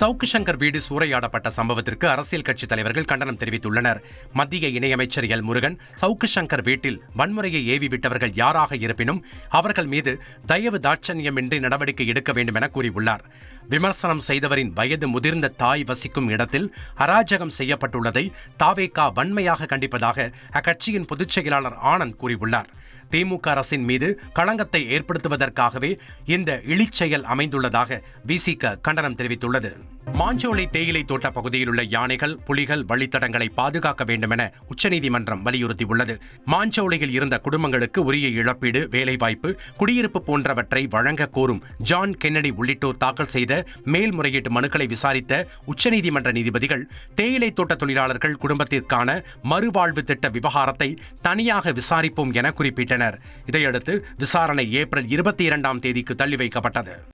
சவுக்கு சங்கர் வீடு சூறையாடப்பட்ட சம்பவத்திற்கு அரசியல் கட்சித் தலைவர்கள் கண்டனம் தெரிவித்துள்ளனர். மத்திய இணையமைச்சர் எல். முருகன் சவுக்கு சங்கர் வீட்டில் வன்முறையை ஏவி விட்டவர்கள் யாராக இருப்பினும் அவர்கள் மீது தயவு தாட்சண்யமின்றி நடவடிக்கை எடுக்க வேண்டும் என கூறியுள்ளார். விமர்சனம் செய்தவரின் வயது முதிர்ந்த தாய் வசிக்கும் இடத்தில் அராஜகம் செய்யப்பட்டுள்ளதை தாவேகா வன்மையாக கண்டிப்பதாக அக்கட்சியின் பொதுச் செயலாளர் ஆனந்த் கூறியுள்ளார். திமுக அரசின் மீது களங்கத்தை ஏற்படுத்துவதற்காகவே இந்த இழிச்செயல் அமைந்துள்ளதாக விசிக கண்டனம் தெரிவித்துள்ளது. மாஞ்சோலை தேயிலை தோட்ட பகுதியில் உள்ள யானைகள் புலிகள் வழித்தடங்களை பாதுகாக்க வேண்டும் என உச்சநீதிமன்றம் வலியுறுத்தியுள்ளது. மாஞ்சோலையில் இருந்த குடும்பங்களுக்கு உரிய இழப்பீடு வேலைவாய்ப்பு குடியிருப்பு போன்றவற்றை வழங்க கோரும் ஜான் கென்னடி உள்ளிட்டோர் தாக்கல் செய்த மேல்முறையீட்டு மனுக்களை விசாரித்த உச்சநீதிமன்ற நீதிபதிகள் தேயிலை தோட்ட தொழிலாளர்கள் குடும்பத்திற்கான மறுவாழ்வு திட்ட விவகாரத்தை தனியாக விசாரிப்போம் என குறிப்பிட்டனர். இதையடுத்து விசாரணை ஏப்ரல் இருபத்தி இரண்டாம் தேதிக்கு தள்ளி வைக்கப்பட்டது